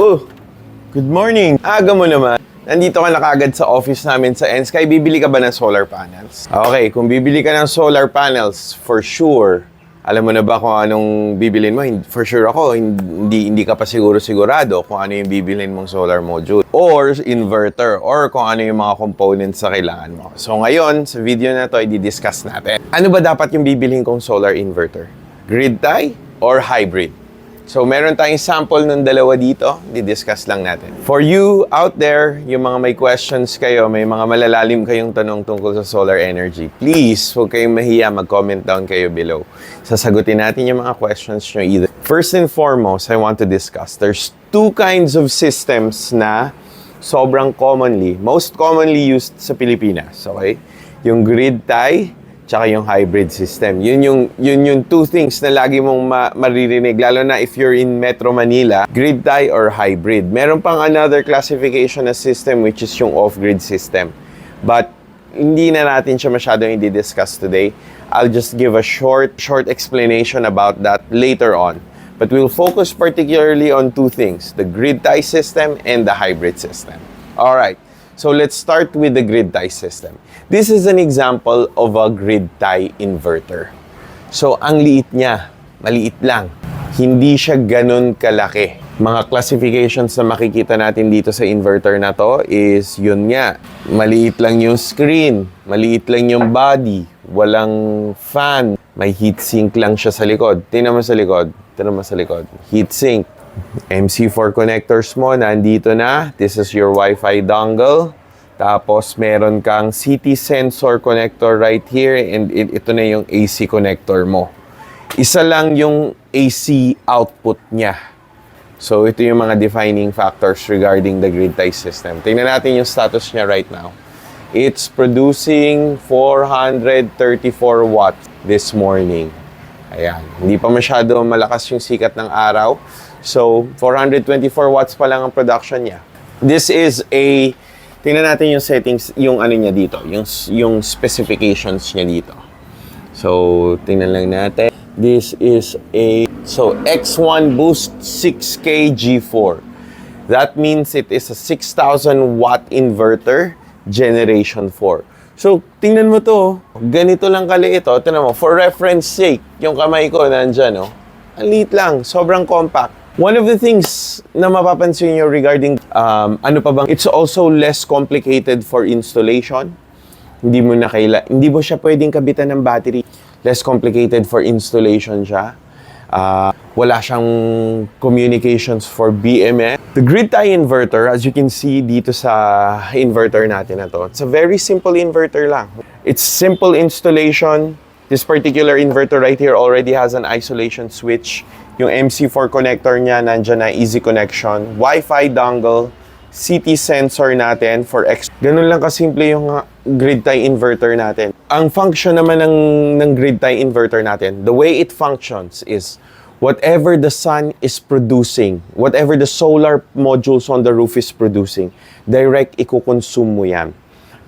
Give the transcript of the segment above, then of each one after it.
Oh, good morning. Aga mo naman. Nandito ka na kagad sa office namin sa Ensky. Bibili ka ba ng solar panels? Okay, kung bibili ka ng solar panels, for sure, alam mo na ba kung anong bibilin mo? For sure ako, hindi, hindi ka pa siguro sigurado kung ano yung bibilin mong solar module. Or inverter, or kung ano yung mga components sa kailangan mo. So ngayon, sa video na to, i-discuss natin. Ano ba dapat yung bibilin kong solar inverter? Grid tie or hybrid? So, meron tayong sample ng dalawa dito. Di-discuss lang natin. For you out there, yung mga may questions kayo, may mga malalalim kayong tanong tungkol sa solar energy, please, huwag kayong mahiya, mag-comment down kayo below. Sasagutin natin yung mga questions nyo either. First and foremost, I want to discuss, there's two kinds of systems na sobrang commonly, most commonly used sa Pilipinas, okay? Yung grid tie tsaka yung hybrid system. Yun yung, yun yung two things na lagi mong ma- maririnig, lalo na if you're in Metro Manila, grid tie or hybrid. Meron pang another classification na system which is yung off-grid system. But hindi na natin siya masyadong i-discuss today. I'll just give a short, short explanation about that later on. But we'll focus particularly on two things, the grid tie system and the hybrid system. All right. So let's start with the grid tie system. This is an example of a grid tie inverter. So ang liit niya, maliit lang. Hindi siya ganun kalaki. Mga classifications na makikita natin dito sa inverter na to is yun nga, maliit lang yung screen, maliit lang yung body, walang fan, may heatsink lang siya sa likod. Tingnan mo sa likod, tingnan mo sa likod. Heatsink, MC4 connectors mo, nandito na. This is your Wi-Fi dongle. Tapos, meron kang CT sensor connector right here and it- ito na yung AC connector mo. Isa lang yung AC output niya. So, ito yung mga defining factors regarding the grid tie system. Tingnan natin yung status niya right now. It's producing 434 watts this morning. Ayan. Hindi pa masyado malakas yung sikat ng araw. So, 424 watts pa lang ang production niya. This is a... Tingnan natin yung settings, yung ano niya dito, yung, yung specifications niya dito. So, tingnan lang natin. This is a... So, X1 Boost 6K G4. That means it is a 6,000 watt inverter, generation 4. So, tingnan mo to. Ganito lang kaliit. Oh. Tingnan mo, for reference sake, yung kamay ko nandyan, oh. Ang liit lang. Sobrang compact. One of the things na mapapansin nyo regarding um, ano pa bang, it's also less complicated for installation. Hindi mo na kaila, hindi mo siya pwedeng kabitan ng battery. Less complicated for installation siya. Ah, wala siyang communications for BMS. The grid tie inverter, as you can see dito sa inverter natin na to, it's a very simple inverter lang. It's simple installation. This particular inverter right here already has an isolation switch. Yung MC4 connector niya, nandyan na easy connection. Wi-Fi dongle, CT sensor natin for X. Ganun lang kasimple yung grid tie inverter natin. Ang function naman ng, ng grid tie inverter natin, the way it functions is whatever the sun is producing, whatever the solar modules on the roof is producing, direct ikukonsume mo yan.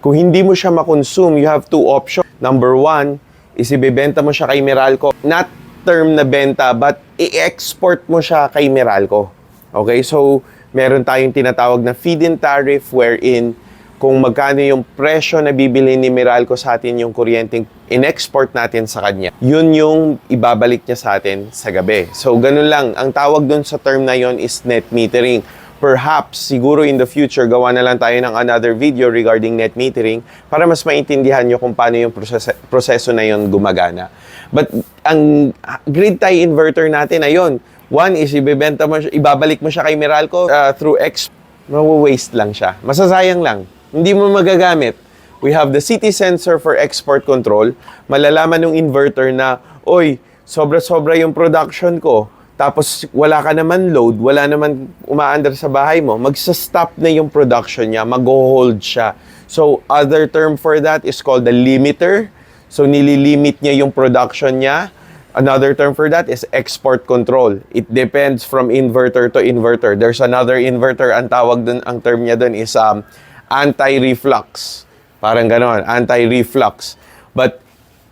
Kung hindi mo siya makonsume, you have two options. Number one, is ibebenta mo siya kay Meralco. Not term na benta, but i-export mo siya kay Meralco. Okay, so meron tayong tinatawag na feed-in tariff wherein kung magkano yung presyo na bibili ni Meralco sa atin yung kuryenteng in-export natin sa kanya, yun yung ibabalik niya sa atin sa gabi. So, ganun lang. Ang tawag dun sa term na yon is net metering. Perhaps, siguro in the future, gawa na lang tayo ng another video regarding net metering para mas maintindihan nyo kung paano yung proseso, proseso na yon gumagana. But ang grid tie inverter natin ayun, one is ibebenta mo, ibabalik mo siya kay Meralco uh, through X, mawa-waste lang siya. Masasayang lang. Hindi mo magagamit. We have the CT sensor for export control. Malalaman ng inverter na, oy, sobra-sobra yung production ko. Tapos wala ka naman load, wala naman umaandar sa bahay mo, magsa-stop na yung production niya, mag-hold siya. So, other term for that is called the limiter. So, nililimit niya yung production niya. Another term for that is export control. It depends from inverter to inverter. There's another inverter, ang tawag dun, ang term niya dun is um, anti-reflux. Parang ganon, anti-reflux. But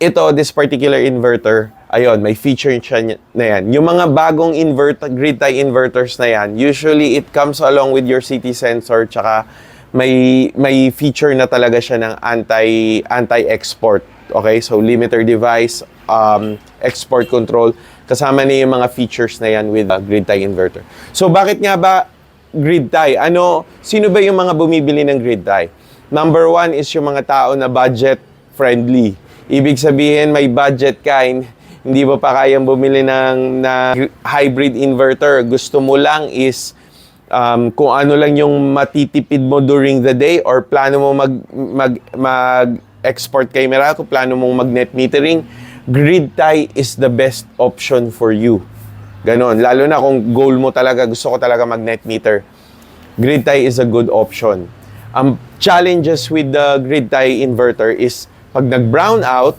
ito, this particular inverter, Ayun, may feature siya na yan. Yung mga bagong invert grid tie inverters na yan, usually it comes along with your CT sensor tsaka may may feature na talaga siya ng anti anti-export. Okay? So limiter device, um, export control, kasama na yung mga features na yan with a grid tie inverter. So bakit nga ba grid tie? Ano, sino ba yung mga bumibili ng grid tie? Number one is yung mga tao na budget friendly. Ibig sabihin, may budget hin- hindi mo pa kayang bumili ng na hybrid inverter. Gusto mo lang is um, kung ano lang yung matitipid mo during the day or plano mo mag, mag, mag-export kay Meralco, plano mong mag-net metering, grid tie is the best option for you. Ganon. Lalo na kung goal mo talaga, gusto ko talaga mag-net meter. Grid tie is a good option. Ang challenges with the grid tie inverter is pag nag-brown out,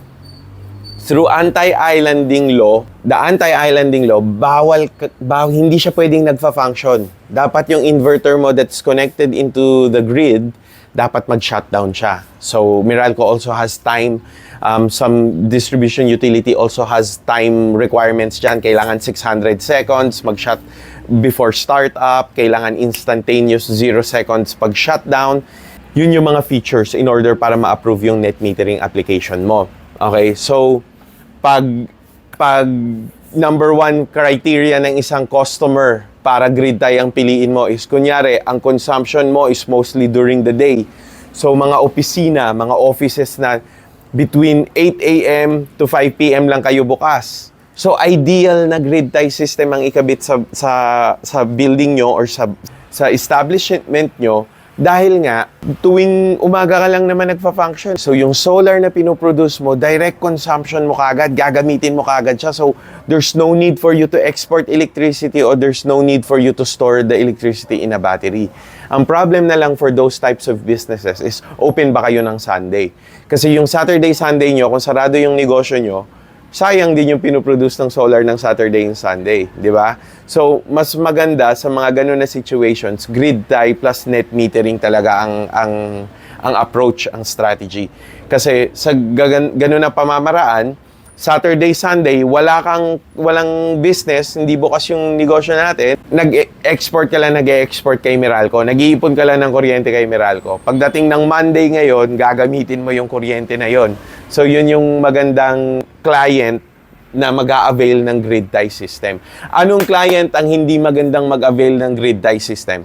through anti-islanding law, the anti-islanding law, bawal, bawal, hindi siya pwedeng nagfa-function. Dapat yung inverter mo that's connected into the grid, dapat mag-shutdown siya. So, Meralco also has time, um, some distribution utility also has time requirements dyan. Kailangan 600 seconds mag-shut before startup, kailangan instantaneous 0 seconds pag shutdown. Yun yung mga features in order para ma-approve yung net metering application mo. Okay, so pag pag number one criteria ng isang customer para grid tie ang piliin mo is kunyari ang consumption mo is mostly during the day. So mga opisina, mga offices na between 8 a.m. to 5 p.m. lang kayo bukas. So ideal na grid tie system ang ikabit sa sa sa building nyo or sa sa establishment nyo dahil nga, tuwing umaga ka lang naman nagpa-function. So, yung solar na pinoproduce mo, direct consumption mo kagad, gagamitin mo kagad siya. So, there's no need for you to export electricity or there's no need for you to store the electricity in a battery. Ang problem na lang for those types of businesses is open ba kayo ng Sunday? Kasi yung Saturday, Sunday nyo, kung sarado yung negosyo nyo, sayang din yung pinoproduce ng solar ng Saturday and Sunday, di ba? So, mas maganda sa mga ganun na situations, grid tie plus net metering talaga ang ang ang approach, ang strategy. Kasi sa gagan, ganun na pamamaraan, Saturday, Sunday, wala kang walang business, hindi bukas yung negosyo natin. Nag-export ka lang, nag-export kay Meralco. Nag-iipon ka lang ng kuryente kay Meralco. Pagdating ng Monday ngayon, gagamitin mo yung kuryente na yon. So, yun yung magandang client na mag avail ng grid tie system. Anong client ang hindi magandang mag-avail ng grid tie system?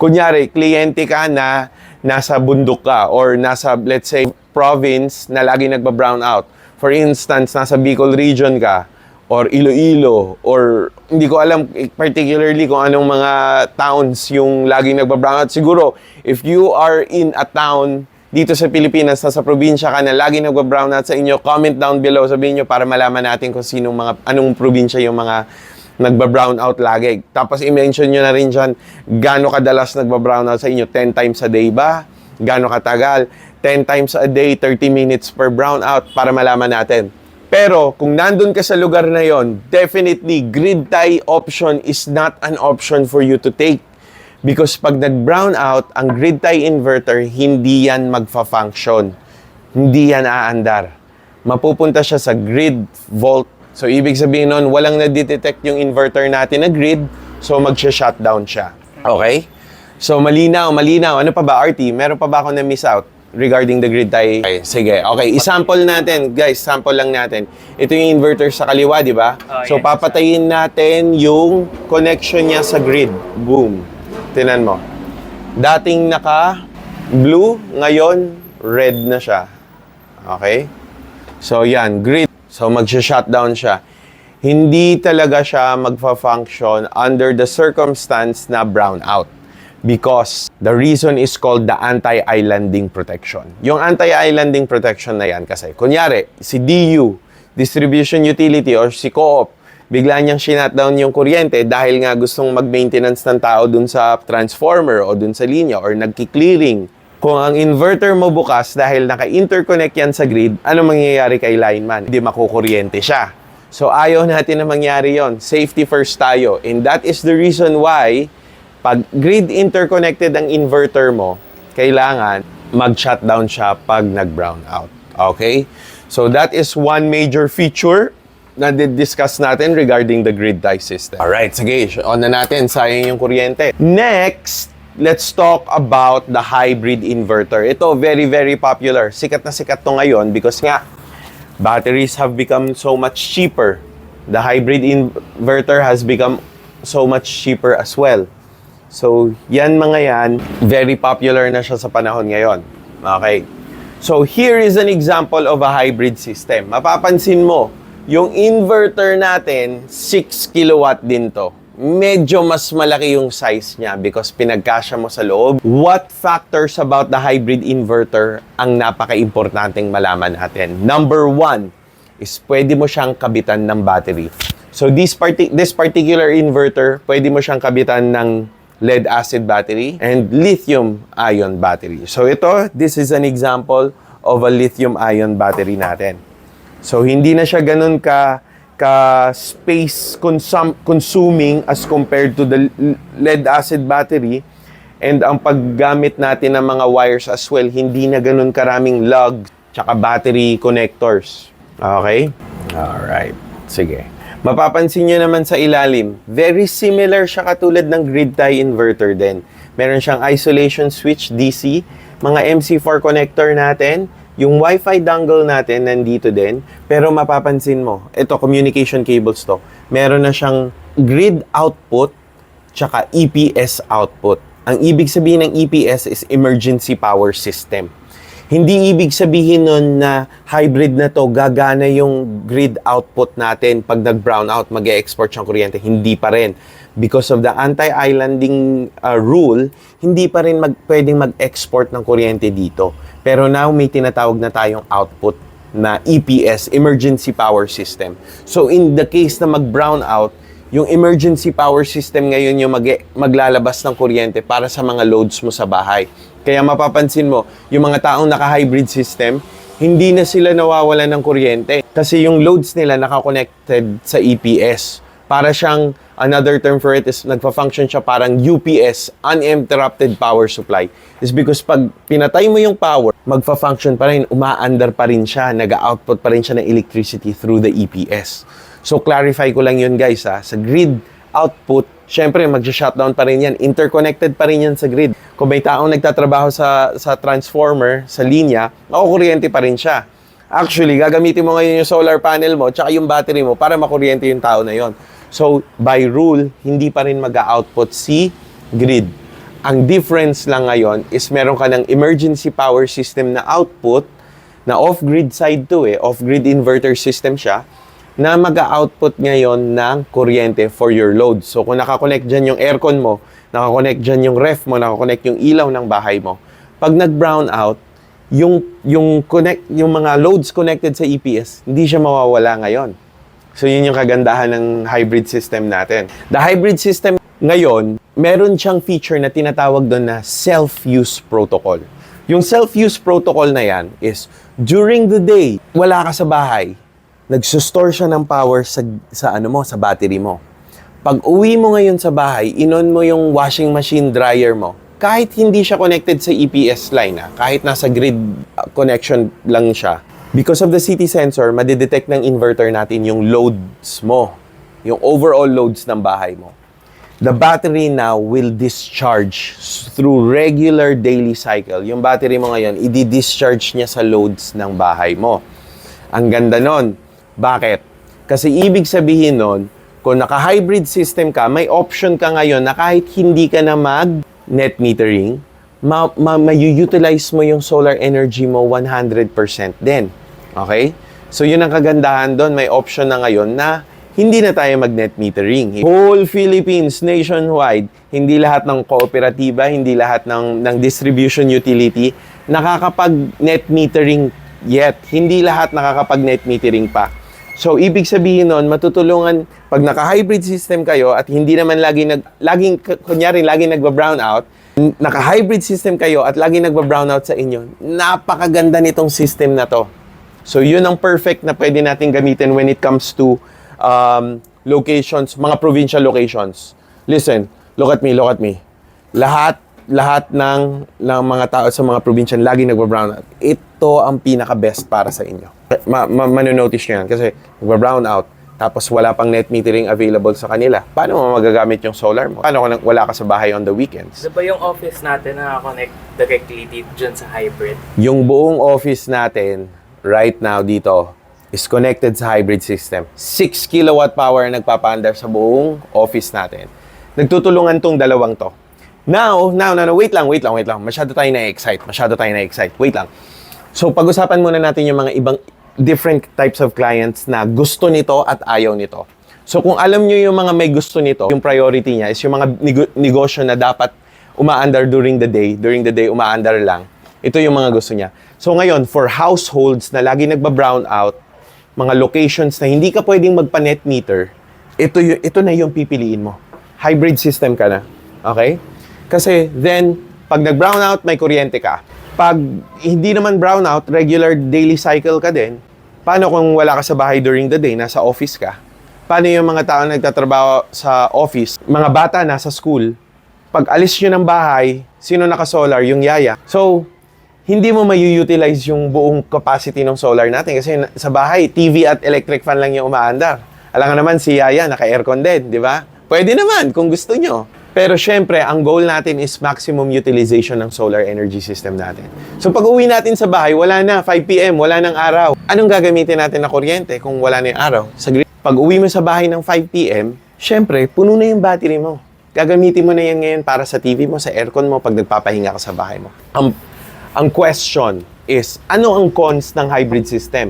Kunyari, kliyente ka na nasa bundok ka or nasa, let's say, province na lagi nagba-brown out. For instance, nasa Bicol region ka or Iloilo or hindi ko alam particularly kung anong mga towns yung laging nagba-brown out. Siguro, if you are in a town dito sa Pilipinas, nasa probinsya ka na lagi nagba-brown out sa inyo, comment down below, sabihin nyo para malaman natin kung sinong mga, anong probinsya yung mga nagba-brown out lagi. Tapos i-mention nyo na rin dyan, gaano kadalas nagba-brown out sa inyo? 10 times a day ba? Gaano katagal? 10 times a day, 30 minutes per brown out para malaman natin. Pero kung nandun ka sa lugar na yon, definitely grid tie option is not an option for you to take. Because pag nag-brown out, ang grid tie inverter, hindi yan magfa-function. Hindi yan aandar. Mapupunta siya sa grid volt. So, ibig sabihin nun, walang na-detect yung inverter natin na grid, so mag-shutdown siya. Okay? So, malinaw, malinaw. Ano pa ba, RT? Meron pa ba ako na-miss out regarding the grid tie? Okay, sige. Okay, isample natin. Guys, sample lang natin. Ito yung inverter sa kaliwa, di ba? Oh, so, papatayin natin yung connection niya sa grid. Boom. Tinan mo. Dating naka blue, ngayon red na siya. Okay? So, yan. Grid. So, mag-shutdown siya. Hindi talaga siya magfa-function under the circumstance na brown out. Because the reason is called the anti-islanding protection. Yung anti-islanding protection na yan kasi, kunyari, si DU, distribution utility, or si co-op, bigla niyang shutdown yung kuryente dahil nga gustong mag-maintenance ng tao dun sa transformer o dun sa linya or nagki-clearing. Kung ang inverter mo bukas dahil naka-interconnect yan sa grid, ano mangyayari kay lineman? Hindi makukuryente siya. So ayaw natin na mangyari yon. Safety first tayo. And that is the reason why pag grid interconnected ang inverter mo, kailangan mag-shutdown siya pag nag-brown out. Okay? So that is one major feature na-discuss natin regarding the grid tie system. Alright, sige, on na natin, sayang yung kuryente. Next, let's talk about the hybrid inverter. Ito, very, very popular. Sikat na sikat to ngayon because nga, batteries have become so much cheaper. The hybrid inverter has become so much cheaper as well. So, yan mga yan, very popular na siya sa panahon ngayon. Okay. So, here is an example of a hybrid system. Mapapansin mo, yung inverter natin, 6 kilowatt din to. Medyo mas malaki yung size niya because pinagkasya mo sa loob. What factors about the hybrid inverter ang napaka-importanteng malaman natin? Number one is pwede mo siyang kabitan ng battery. So this, parti- this particular inverter, pwede mo siyang kabitan ng lead acid battery and lithium ion battery. So ito, this is an example of a lithium ion battery natin. So hindi na siya ganun ka ka space consum- consuming as compared to the lead acid battery and ang paggamit natin ng mga wires as well hindi na ganun karaming lug tsaka battery connectors. Okay? Alright. Sige. Mapapansin nyo naman sa ilalim, very similar siya katulad ng grid tie inverter din. Meron siyang isolation switch DC, mga MC4 connector natin, yung Wi-Fi dongle natin nandito din, pero mapapansin mo, ito communication cables to. Meron na siyang grid output tsaka EPS output. Ang ibig sabihin ng EPS is emergency power system. Hindi ibig sabihin nun na hybrid na to, gagana yung grid output natin pag nag-brown out, mag export siyang kuryente. Hindi pa rin. Because of the anti-islanding uh, rule, hindi pa rin mag, pwedeng mag-export ng kuryente dito. Pero now may tinatawag na tayong output na EPS, Emergency Power System. So in the case na mag-brown out, yung emergency power system ngayon yung mag maglalabas ng kuryente para sa mga loads mo sa bahay. Kaya mapapansin mo, yung mga taong naka-hybrid system, hindi na sila nawawalan ng kuryente kasi yung loads nila naka-connected sa EPS. Para siyang, another term for it is, nagpa-function siya parang UPS, uninterrupted power supply. Is because pag pinatay mo yung power, magpa-function pa rin, umaandar pa rin siya, nag-output pa rin siya ng electricity through the EPS. So clarify ko lang yun guys ha, sa grid output, syempre mag-shutdown pa rin yan, interconnected pa rin yan sa grid. Kung may taong nagtatrabaho sa, sa transformer, sa linya, makukuryente pa rin siya. Actually, gagamitin mo ngayon yung solar panel mo tsaka yung battery mo para makuryente yung tao na yon. So, by rule, hindi pa rin mag-output si grid. Ang difference lang ngayon is meron ka ng emergency power system na output na off-grid side to eh, off-grid inverter system siya, na mag-output ngayon ng kuryente for your load. So kung nakakonect dyan yung aircon mo, nakakonect dyan yung ref mo, nakakonect yung ilaw ng bahay mo, pag nag-brown out, yung, yung, connect, yung mga loads connected sa EPS, hindi siya mawawala ngayon. So yun yung kagandahan ng hybrid system natin. The hybrid system ngayon, meron siyang feature na tinatawag doon na self-use protocol. Yung self-use protocol na yan is, during the day, wala ka sa bahay, nagsusstore siya ng power sa, sa ano mo, sa battery mo. Pag uwi mo ngayon sa bahay, inon mo yung washing machine dryer mo. Kahit hindi siya connected sa EPS line, ah, kahit nasa grid uh, connection lang siya, because of the CT sensor, madidetect ng inverter natin yung loads mo, yung overall loads ng bahay mo. The battery now will discharge through regular daily cycle. Yung battery mo ngayon, i-discharge niya sa loads ng bahay mo. Ang ganda nun, bakit? Kasi ibig sabihin nun, kung naka-hybrid system ka, may option ka ngayon na kahit hindi ka na mag-net metering, ma- ma- ma-utilize mo yung solar energy mo 100% din. Okay? So yun ang kagandahan doon, may option na ngayon na hindi na tayo mag-net metering. Whole Philippines, nationwide, hindi lahat ng kooperatiba, hindi lahat ng, ng distribution utility nakakapag-net metering yet. Hindi lahat nakakapag-net metering pa. So, ibig sabihin nun, matutulungan, pag naka-hybrid system kayo at hindi naman lagi nag, laging, kunyari, laging nagba-brown out, naka-hybrid system kayo at laging nagba-brown out sa inyo, napakaganda nitong system na to. So, yun ang perfect na pwede natin gamitin when it comes to um, locations, mga provincial locations. Listen, look at me, look at me. Lahat lahat ng, ng mga tao sa mga probinsya lagi nagba-brown out. Ito ang pinaka-best para sa inyo. Ma, ma, manonotice nyo yan kasi nagba-brown out, tapos wala pang net metering available sa kanila, paano mo magagamit yung solar mo? Paano kung wala ka sa bahay on the weekends? Ano ba yung office natin na-connect directly dito dyan sa hybrid? Yung buong office natin right now dito is connected sa hybrid system. 6 kilowatt power ang nagpapaandar sa buong office natin. Nagtutulungan tong dalawang to. Now, now, now, wait lang, wait lang, wait lang. Masyado tayo na-excite. Masyado tayo na-excite. Wait lang. So, pag-usapan muna natin yung mga ibang different types of clients na gusto nito at ayaw nito. So, kung alam nyo yung mga may gusto nito, yung priority niya is yung mga nego- negosyo na dapat umaandar during the day. During the day, umaandar lang. Ito yung mga gusto niya. So, ngayon, for households na lagi nagba-brown out, mga locations na hindi ka pwedeng magpa-net meter, ito, y- ito na yung pipiliin mo. Hybrid system ka na. Okay? Kasi then, pag nag-brown out, may kuryente ka. Pag hindi naman brown out, regular daily cycle ka din, paano kung wala ka sa bahay during the day, nasa office ka? Paano yung mga tao nagtatrabaho sa office, mga bata nasa school, pag alis nyo ng bahay, sino naka-solar? Yung yaya. So, hindi mo may-utilize yung buong capacity ng solar natin kasi sa bahay, TV at electric fan lang yung umaandar. Alam nga naman, si Yaya, naka-aircon din, di ba? Pwede naman kung gusto nyo. Pero syempre, ang goal natin is maximum utilization ng solar energy system natin. So pag uwi natin sa bahay, wala na, 5 p.m., wala nang araw. Anong gagamitin natin na kuryente kung wala na yung araw? Sa grid. Pag uwi mo sa bahay ng 5 p.m., syempre, puno na yung battery mo. Gagamitin mo na yan ngayon para sa TV mo, sa aircon mo, pag nagpapahinga ka sa bahay mo. Ang, ang question is, ano ang cons ng hybrid system?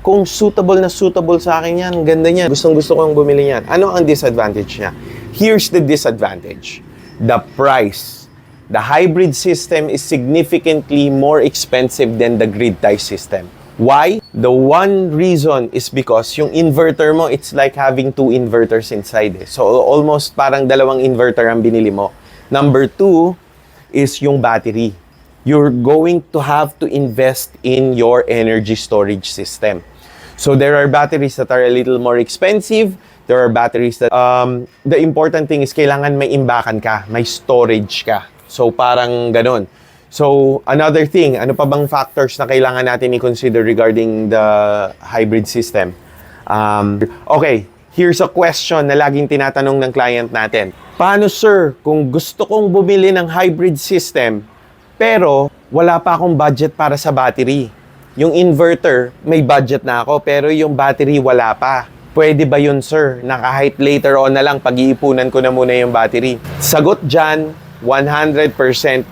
Kung suitable na suitable sa akin yan, ganda niyan, gustong gusto kong bumili yan. Ano ang disadvantage niya? Here's the disadvantage. The price. The hybrid system is significantly more expensive than the grid tie system. Why? The one reason is because yung inverter mo, it's like having two inverters inside. Eh. So almost parang dalawang inverter ang binili mo. Number two is yung battery. You're going to have to invest in your energy storage system. So there are batteries that are a little more expensive. There are batteries that um, the important thing is kailangan may imbakan ka, may storage ka. So parang ganun. So another thing, ano pa bang factors na kailangan natin i-consider regarding the hybrid system? Um, okay, here's a question na laging tinatanong ng client natin. Paano sir, kung gusto kong bumili ng hybrid system, pero wala pa akong budget para sa battery. Yung inverter, may budget na ako, pero yung battery wala pa. Pwede ba yun, sir? Na kahit later on na lang, pag-iipunan ko na muna yung battery. Sagot dyan, 100%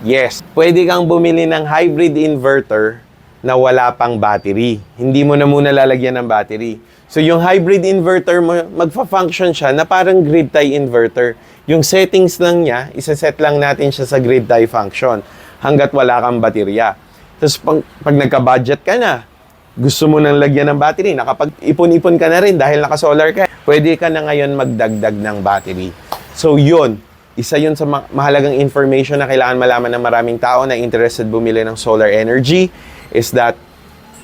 yes. Pwede kang bumili ng hybrid inverter na wala pang battery. Hindi mo na muna lalagyan ng battery. So yung hybrid inverter mo, magfa-function siya na parang grid tie inverter. Yung settings lang niya, isa-set lang natin siya sa grid tie function hanggat wala kang baterya. Tapos pag, pag nagka-budget ka na, gusto mo nang lagyan ng battery, nakapag-ipon-ipon ka na rin dahil naka-solar ka, pwede ka na ngayon magdagdag ng battery. So yun, isa yun sa ma- mahalagang information na kailangan malaman ng maraming tao na interested bumili ng solar energy is that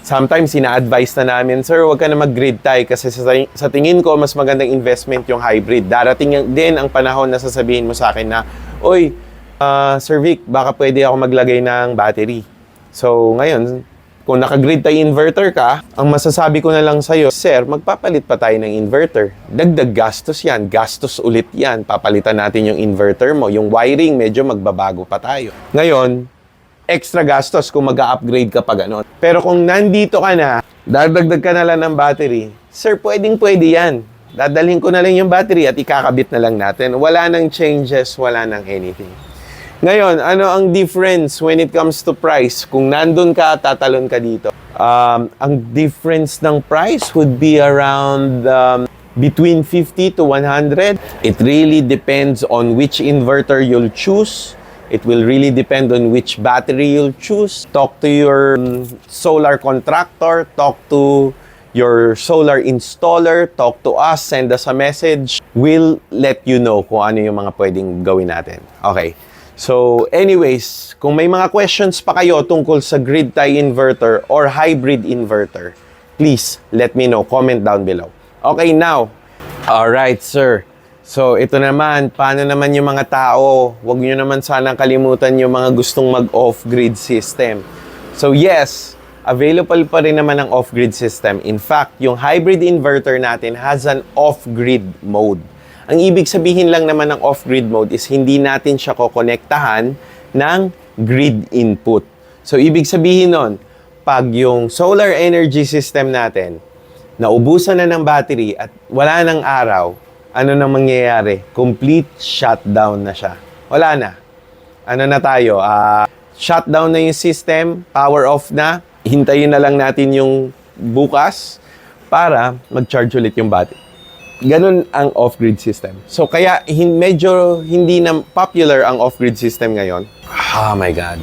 sometimes ina-advise na namin, Sir, huwag ka na mag-grid tie kasi sa, sa tingin ko, mas magandang investment yung hybrid. Darating din ang panahon na sasabihin mo sa akin na, Oy, ah, Sir Vic, baka pwede ako maglagay ng battery. So, ngayon, kung naka-grid tie inverter ka, ang masasabi ko na lang sa'yo, Sir, magpapalit pa tayo ng inverter. Dagdag gastos yan. Gastos ulit yan. Papalitan natin yung inverter mo. Yung wiring, medyo magbabago pa tayo. Ngayon, extra gastos kung mag-upgrade ka pa gano'n. Pero kung nandito ka na, dadagdag ka na lang ng battery, Sir, pwedeng pwede yan. Dadalhin ko na lang yung battery at ikakabit na lang natin. Wala nang changes, wala nang anything. Ngayon, ano ang difference when it comes to price? Kung nandun ka, tatalon ka dito. Um, ang difference ng price would be around um, between 50 to 100. It really depends on which inverter you'll choose. It will really depend on which battery you'll choose. Talk to your um, solar contractor, talk to your solar installer, talk to us, send us a message. We'll let you know kung ano yung mga pwedeng gawin natin. Okay. So, anyways, kung may mga questions pa kayo tungkol sa grid tie inverter or hybrid inverter, please let me know. Comment down below. Okay, now. Alright, sir. So, ito naman, paano naman yung mga tao? Huwag nyo naman sanang kalimutan yung mga gustong mag-off-grid system. So, yes, available pa rin naman ang off-grid system. In fact, yung hybrid inverter natin has an off-grid mode. Ang ibig sabihin lang naman ng off-grid mode is hindi natin siya kokonektahan ng grid input. So, ibig sabihin nun, pag yung solar energy system natin, naubusan na ng battery at wala ng araw, ano nang mangyayari? Complete shutdown na siya. Wala na. Ano na tayo? Ah, shutdown na yung system, power off na, hintayin na lang natin yung bukas para mag-charge ulit yung battery. Ganun ang off-grid system. So kaya hin- medyo hindi na popular ang off-grid system ngayon. Oh my God.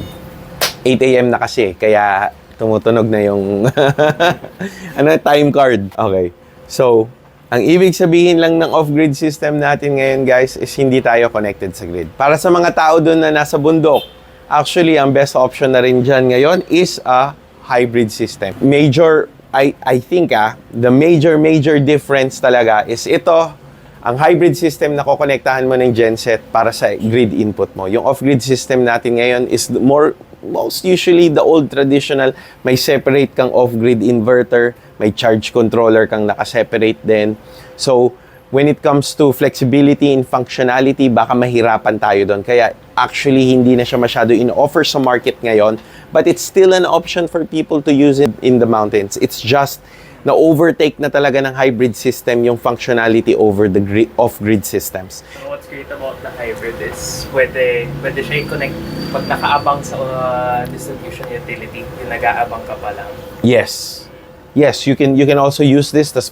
8 a.m. na kasi, kaya tumutunog na yung ano, time card. Okay. So, ang ibig sabihin lang ng off-grid system natin ngayon, guys, is hindi tayo connected sa grid. Para sa mga tao doon na nasa bundok, actually, ang best option na rin dyan ngayon is a hybrid system. Major, I, I think ah, the major, major difference talaga is ito, ang hybrid system na kokonektahan mo ng genset para sa grid input mo. Yung off-grid system natin ngayon is more most usually the old traditional may separate kang off-grid inverter, may charge controller kang naka-separate din. So, when it comes to flexibility and functionality, baka mahirapan tayo doon. Kaya actually hindi na siya masyado in-offer sa market ngayon, but it's still an option for people to use it in the mountains. It's just na overtake na talaga ng hybrid system yung functionality over the grid, off-grid systems. So what's great about the hybrid is pwede, pwede siya i-connect pag nakaabang sa uh, distribution utility, yung nag-aabang ka pa lang. Yes. Yes, you can you can also use this tas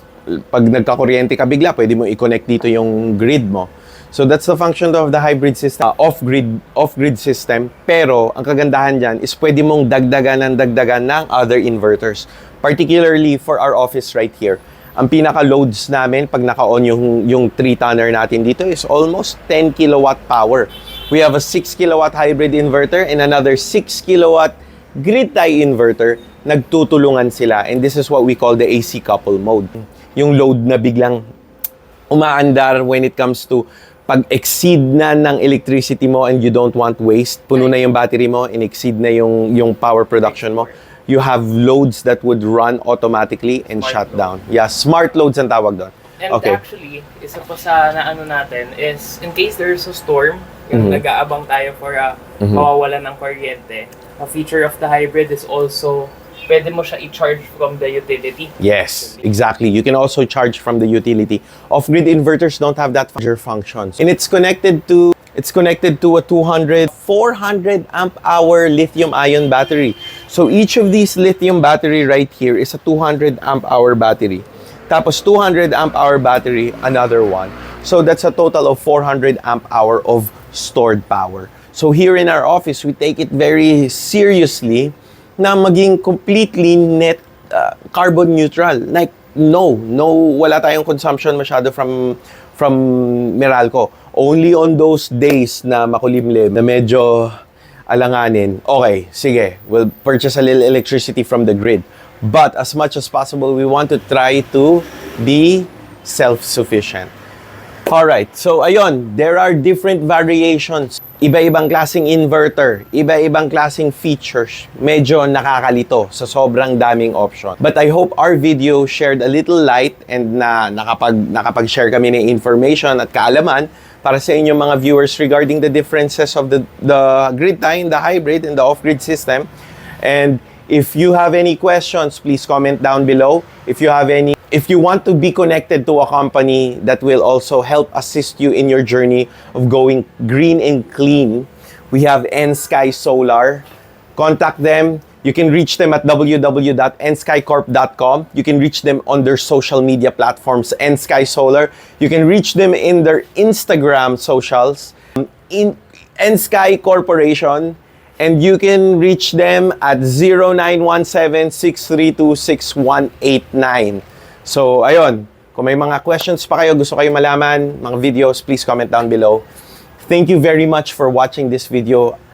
pag nagkakuryente ka bigla, pwede mo i-connect dito yung grid mo. So that's the function of the hybrid system, uh, off-grid off-grid system. Pero ang kagandahan diyan is pwede mong dagdagan ng dagdagan ng other inverters. Particularly for our office right here. Ang pinaka loads namin pag naka-on yung yung 3 tonner natin dito is almost 10 kilowatt power. We have a 6 kilowatt hybrid inverter and another 6 kilowatt grid tie inverter, nagtutulungan sila. And this is what we call the AC couple mode. Yung load na biglang umaandar when it comes to pag exceed na ng electricity mo and you don't want waste, puno na yung battery mo, and exceed na yung, yung power production mo, you have loads that would run automatically and Smart shut load. down. Yeah, smart loads ang tawag doon. And Okay. actually, isa pa sa naano natin is in case there's a storm, yung Mhm. nag-aabang tayo for a Mhm. mawawalan ng kuryente, a feature of the hybrid is also pwede mo siya i-charge from the utility. Yes, exactly. You can also charge from the utility. Off-grid inverters don't have that major functions. And it's connected to it's connected to a 200 400 amp hour lithium ion battery. So each of these lithium battery right here is a 200 amp hour battery. Tapos 200 amp hour battery, another one. So that's a total of 400 amp hour of stored power. So here in our office, we take it very seriously na maging completely net uh, carbon neutral. Like, no, no, wala tayong consumption masyado from from Meralco. Only on those days na makulimlim, na medyo alanganin, okay, sige, we'll purchase a little electricity from the grid. But as much as possible, we want to try to be self-sufficient. Alright, so ayun, there are different variations. Iba-ibang klaseng inverter, iba-ibang klaseng features. Medyo nakakalito sa sobrang daming option. But I hope our video shared a little light and na nakapag, nakapag-share kami ng information at kaalaman para sa inyong mga viewers regarding the differences of the, the grid tie, the hybrid, and the off-grid system. And if you have any questions, please comment down below. If you have any if you want to be connected to a company that will also help assist you in your journey of going green and clean, we have N-Sky Solar. Contact them. You can reach them at www.nskycorp.com. You can reach them on their social media platforms, N-Sky Solar. You can reach them in their Instagram socials, in N-Sky Corporation. And you can reach them at 0917-632-6189. So, ayun. Kung may mga questions pa kayo, gusto kayo malaman, mga videos, please comment down below. Thank you very much for watching this video.